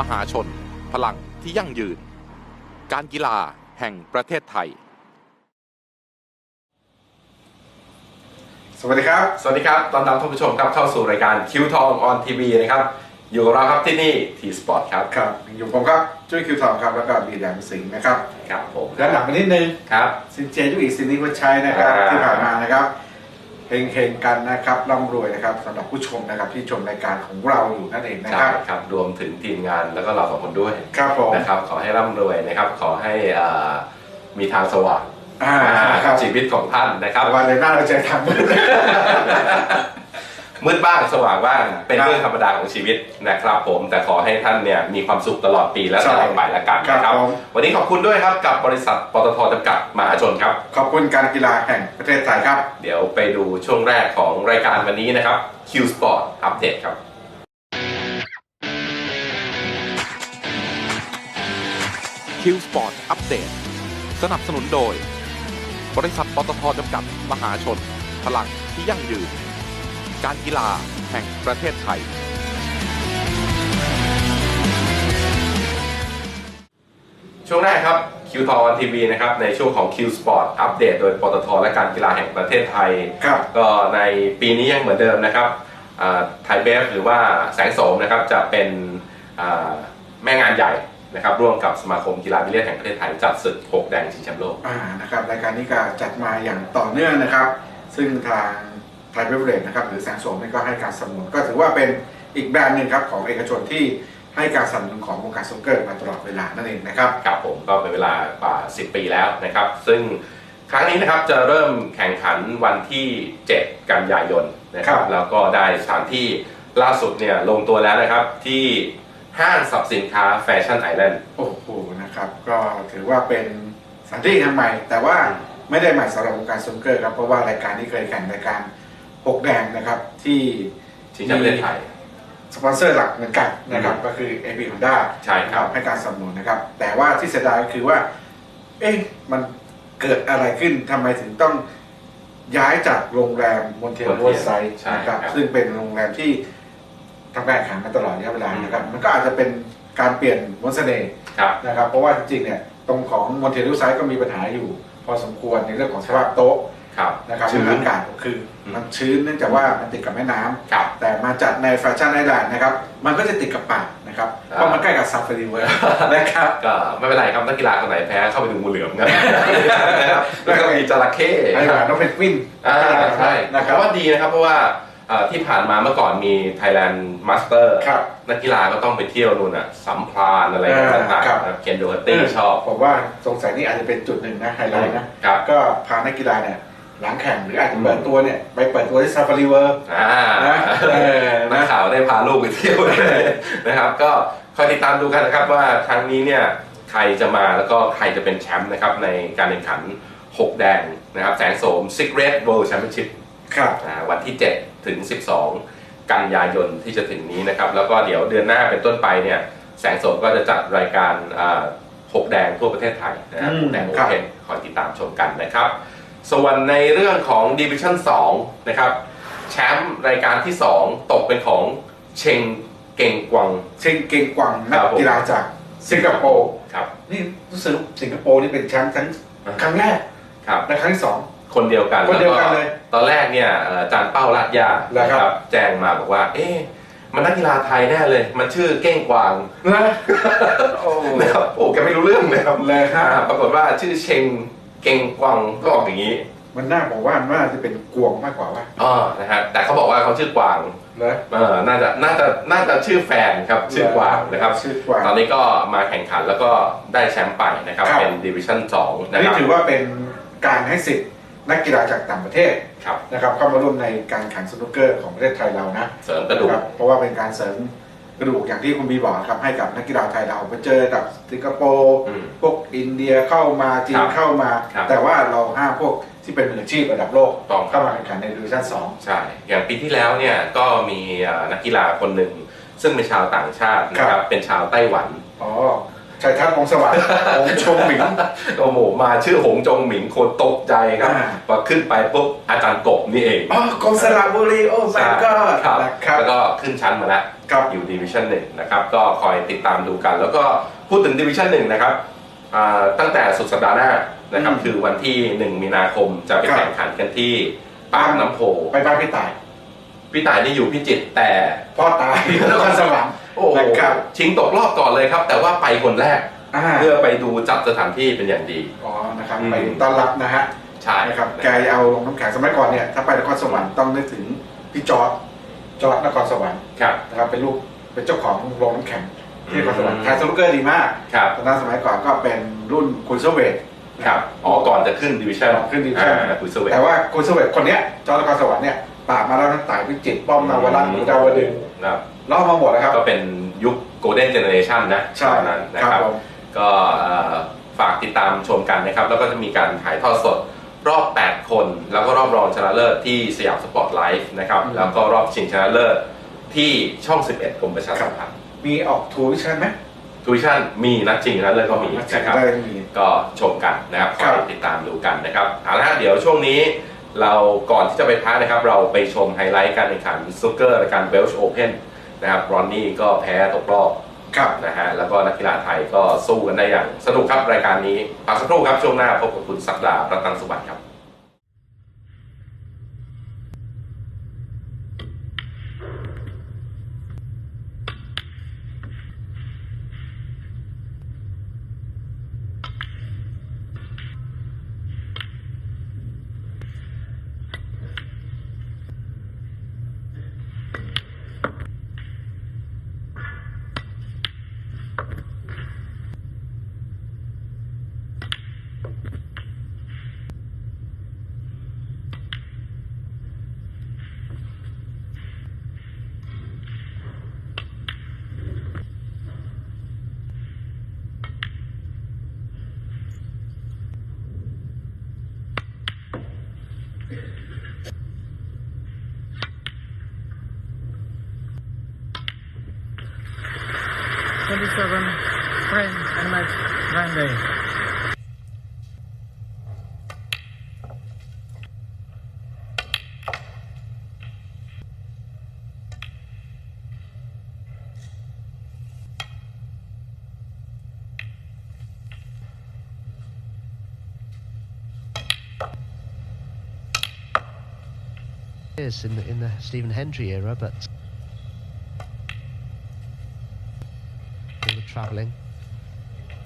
มหาชน พลังที่ยั่งยืน การกีฬาแห่งประเทศไทย สวัสดีครับ สวัสดีครับ ตอนรับท่านผู้ชมครับเข้าสู่รายการคิวทองออนทีวีนะครับ อยู่กับเราครับที่นี่ทีสปอร์ตครับ ครับ อยู่ผมครับจุ้ยคิวทองครับ แล้วก็บีแดงสิงห์นะครับ ครับผมย้อนหลังไปนิดนึงครับสินเจยุอีกสินนี้วัชชัยนะครับอ่าที่ผ่านมานะครับ เฮงๆกันนะครับร่ำรวยนะครับสำหรับผู้ชมนะครับที่ชมรายการของเราอยู่นั่นเองนะใช่ครับ ครับรวมถึงทีมงานแล้วก็เราสองคนด้วยครับผมนะครับขอให้ร่ำรวยนะครับขอให้อ่ามีทางสว่างอ่าอ่าครับชีวิตของท่านนะครับ วันเลยหน้าเราจะทำ มืดบ้างสว่างบ้างเป็นครับเรื่องธรรมดาของชีวิตนะครับผมแต่ขอให้ท่านเนี่ยมีความสุขตลอดปีและใช่ตลอดไปละกันนะคครัรับบผมวันนี้ขอบคุณด้วยครับกับบริษัทปตทจำกัดมหาชนครับ ขอบคุณการกีฬาแห่งประเทศไทยครับ เดี๋ยวไปดูช่วงแรกของรายการวันนี้นะครับ Q Sport Update ครับ Q Sport Update สนับสนุนโดย บริษัทปตทจำกัดมหาชน พลังที่ยั่งยืน การกีฬาแห่งประเทศไทย ช่วงแรกครับ Q ทอ n ทีวีนะครับในช่วงของ Q Sport อัปเดตโดยปตทและการกีฬาแห่งประเทศไทย ครับก็ในปีนี้ยังเหมือนเดิมนะครับไทยเบฟหรือว่าแสงโสมนะครับจะเป็นอ่าแม่งานใหญ่นะครับร่วมกับสมาคมกีฬาบิลเลียนแห่งประเทศไทยจัดศึก 6 แดงชิงแชมป์โลกอ่านะครับรายการนี้ก็จัดมาอย่างต่อเนื่องนะครับ ซึ่งทาง ไทยเบเวอร์เรจนะครับหรือแสงโสมนี่ก็ให้การสนับสนุนก็ถือว่าเป็นอีกแบรนด์หนึ่งครับของเอกชนที่ให้การสนับสนุนของวงการสนุกเกอร์มาตลอดเวลานั่นเองนะครับครับผมก็เป็นเวลากว่า 10 ปีแล้วนะครับ ซึ่งครั้งนี้นะครับจะเริ่มแข่งขันวันที่ 7 กันยายนนะครับครับแล้วก็ได้สถานที่ล่าสุดเนี่ยลงตัวแล้วนะครับที่ห้างสรรพสินค้าแฟชั่นไอแลนด์โอ้โหนะครับก็ถือว่าเป็นสถานที่ทางใหม่ แต่ว่าไม่ได้ใหม่สำหรับวงการสนุกเกอร์ครับเพราะว่ารายการนี้เคยแข่งรายการ หกแดงนะครับที่ชิงแชมป์ประเทศไทย สปอนเซอร์หลักเหมือนกันนะครับ ก็คือ AB Honda ใช่ครับ ให้การสนับสนุนนะครับ แต่ว่าที่เสียดายก็คือว่า เอ๊ะมันเกิดอะไรขึ้นทำไมถึงต้องย้ายจากโรงแรมมอนเทล Montiel โรไซด์ใช่นะครับครับ ซึ่งเป็นโรงแรมที่ทำการแข่งขันมาตลอดระยะเวลานะครับ มันก็อาจจะเป็นการเปลี่ยนมนต์เสน่ห์ครับนะครับ เพราะว่าจริงๆเนี่ยตรงของมอนเทลโรไซด์ก็มีปัญหาอยู่ พอสมควรในเรื่องของสภาพโต๊ะ ครับ นะครับชื้น อากาศคือ มันชื้นเนื่องจากว่ามันติดกับแม่น้ำครับ แต่มาจัดในแฟชั่นไอแลนด์นะครับ มันก็จะติดกับป่านะครับอ่า เพราะมันใกล้กับซาฟารีเวิร์นะครับก็ไม่เป็นไรครับนักกีฬาคนไหนแพ้เข้าไปดูงูเหลือมกันนะครับแล้วก็มีจระเข้ไอ้หลานน้องเพนกวินอ่าใช่นะคเพรับราะว่าดีนะครับ เพราะว่าเอ่อที่ผ่านมาเมื่อก่อนมี Thailand Master ครับ นักกีฬาก็ต้องไปเที่ยวนู่นอะสัมพรานอะไรกันอ่าต่างครับ ๆนะเคนโดฮัตตี้ชอบผมว่าสงสัยนี่อาจจะเป็นจุดหนึ่งนะไฮไลท์นะ ครับ ก็พานักกีฬาเนี่ย หลังแข่งหรืออาจจะเปิดตัวเนี่ยไปเปิดตัวที่ซาฟารีเวิร์อ่านะเออนักนะข่าวได้พาลูกไปเที่ยวเลยนะครับ ก็คอยติดตามดูกันนะครับว่าครั้งนี้เนี่ยใครจะมาแล้วก็ใครจะเป็นแชมป์นะครับในการแข่งขัน 6 แดงนะครับแสงโสม Secret World Championship ครับอ่าวันที่ 7 ถึง 12 กันยายนที่จะถึงนี้นะครับ แล้วก็เดี๋ยวเดือนหน้าเป็นต้นไปเนี่ยแสงโสมก็จะจัดรายการอ่าหกแดงทั่วประเทศไทยนะครับอืมหกแดงโอครับเพนคอยติดตามชมกันนะครับ ส่วนในเรื่องของ Division 2นะครับแชมป์รายการที่ 2 ตกเป็นของเชงเก่งกวัง เชงเกงกวางนักครับผมกีฬาจากสิงคโปร์ครับนี่รู้สึกสิงคโปร์นี่เป็นแชมป์ครั้งครั้งแรกครับและครั้งที่สองคนเดียวกันคนเดียวกันแเลย ตอนแรกเนี่ยเอ่ออาจารย์เป้าลาดยาเหรอครับ แจ้งมาบอกว่า เอ๊ะมันนักกีฬาไทยแน่เลย มันชื่อเก้งกวางนะโอ้นะครับโอ้แกไม่รู้เรื่องเลยครับเลยฮะอ่าปรากฏว่าชื่อเชง เก่งกวางก็ออกอย่างนี้มันน่าบอกว่าน่าจะเป็นกวงมากกว่าว่าอ๋อนะฮะแต่เขาบอกว่าเขาชื่อกวางนะ เออน่าจะน่าจะน่าจะชื่อแฟนครับชื่อกวางนะครับชื่อกวาง ตอนนี้ก็มาแข่งขันแล้วก็ได้แชมป์ไปนะครับครับ เป็นดิวิชั่น2นะคนี่รับถือว่าเป็นการให้สิทธิ์นักกีฬาจากต่างประเทศครับ นะครับเข้ามาร่วมในการแข่งสนุกเกอร์ของประเทศไทยเรานะเสริมกระดูกครับเพราะว่าเป็นการเสริม กระดูกอย่างที่คุณบีบอกครับให้กับนักกีฬาไทยเราไปเจอกับสิงคโปร์อืมพวกอินเดียเข้ามาจีครันบเข้ามา ครับแต่ว่าเราห้ามพวกที่เป็นมืออาชีพระดับโลกต้องครัเข้าบมาแข่งขันในดิวิชั่นสอง ใช่ อย่างปีที่แล้วเนี่ยก็มีอ่านักกีฬาคนหนึ่ง ซึ่งเป็นชาวต่างชาตินะคครัรับบเป็นชาวไต้หวัน อ๋อ ชัยทัศน์วงศ์สวัสดิ์หงชงหมิงโอ้โหมาชื่อหงจงหมิงคนตกใจครับอ่าพอขึ้นไปปุ๊บอาจารย์กบนี่เองอ๋อกรมสระบุรีโอ้แม่ก็ครับนะครับแล้วก็ขึ้นชั้นมาแล้วครับอยู่ดิวิชั่นหนึ่งนะครับก็คอยติดตามดูกัน แล้วก็พูดถึงดิวิชั่นหนึ่งนะครับอ่าตั้งแต่สุดสัปดาห์หน้านะครับอืมคือวันที่1มีนาคมจะไปครับแข่งขันกันที่ปากน้ำโพไปบ้านพี่ต่ายพี่ต่ายนี่อยู่พิจิตรแต่พ่อตายนครสวรรค์ โอ้โห นะครับชิงตกรอบก่อนเลยครับ แต่ว่าไปคนแรก อ่าเพื่อไปดูจัดสถานที่เป็นอย่างดี อ๋อนะครับอืม ไปต้อนรับนะฮะใช่นะครับแกเอาลงน้ำแข็งสมัยก่อนเนี่ยถ้าไปนครสวรรค์ต้องนึกถึงพี่จอร์ดจอร์ดนครสวรรค์ครับ นะครับเป็นลูกเป็นเจ้าของโรงน้ำแข็งที่นครสวรรค์อืม ขายสนุกเกอร์ดีมากครับตอนนั้นสมัยก่อนก็เป็นรุ่นคุณเซเวต ครับอ๋อก่อนจะขึ้นดิวิชั่นก่อนขึ้น division คุยสเวตแต่ว่าคุณเซเวตคนเนี้ยจอร์ดนครสวรรค์เนี่ย ปราบมาแล้วทั้งต่ายพิจิตรป้อมนาวรัตน์ดาวดึงส์ครับรอบมาหมดแล้วครับ ก็เป็นยุคโกลเด้นเจเนอเรชันนะใช่ตอนนั้นนะคครัรับบผมก็เอ่อฝากติดตามชมกันนะครับ แล้วก็จะมีการถ่ายทอดสดรอบ 8 คน แล้วก็รอบรองชนะเลิศที่สยามสปอร์ตไลฟ์นะครับอืมแล้วก็รอบชิงชนะเลิศที่ช่อง 11กรมประชาสัมพันธ์มีออกทัวร์วิชั่นไหมทูวิชั่นมีนัดชิงชนะเลิศก็มีนัดชิงนะครับได้มีก็ชมกันนะครับคครัอบยติดตามดูกันนะครับเอาละฮะเดี๋ยวช่วงนี้ เราก่อนที่จะไปพักนะครับ เราไปชมไฮไลท์การแข่งขันซูเกอร์รายการเวลช์โอเพนนะครับรอนนี่ก็แพ้ตกรอบครับนะฮะแล้วก็นักกีฬาไทยก็สู้กันได้อย่างสนุกครับรายการนี้พักสักครู่ครับช่วงหน้าพบกับคุณศักดารัตนสุบัติครับ Twenty-seven, French and Max Grande. in the in the Stephen Hendry era, but all the travelling.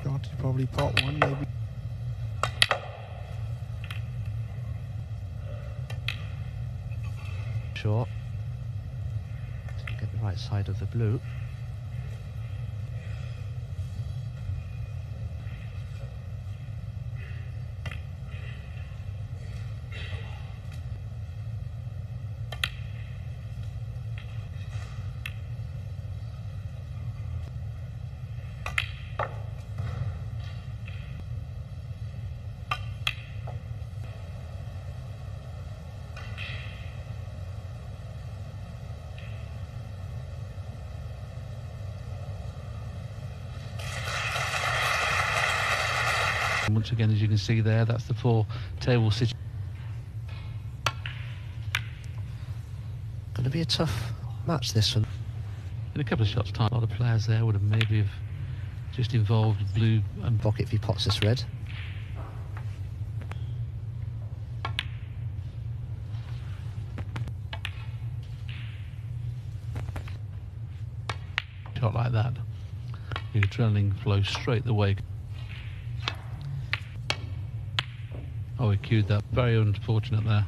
Got to probably pot one, maybe. Short. Get the right side of the blue. Once again, as you can see there, that's the four table situation. Going to be a tough match this one. In a couple of shots' time, a lot of players there would have maybe have just involved blue and Pocket if he pots this red. shot like that. Your adrenaline flows straight the way. Oh, he cued that. Very unfortunate there.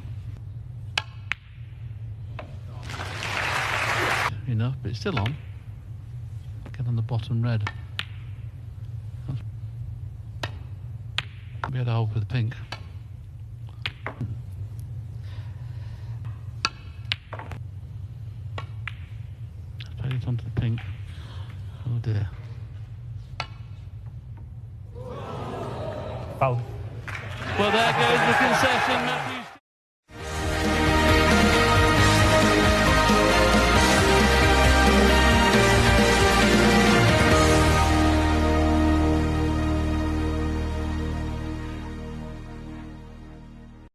Enough, but it's still on. Get on the bottom red. We had a hole for the pink. Played it onto the pink. Oh dear. Foul. Well, there goes the concession. Matthew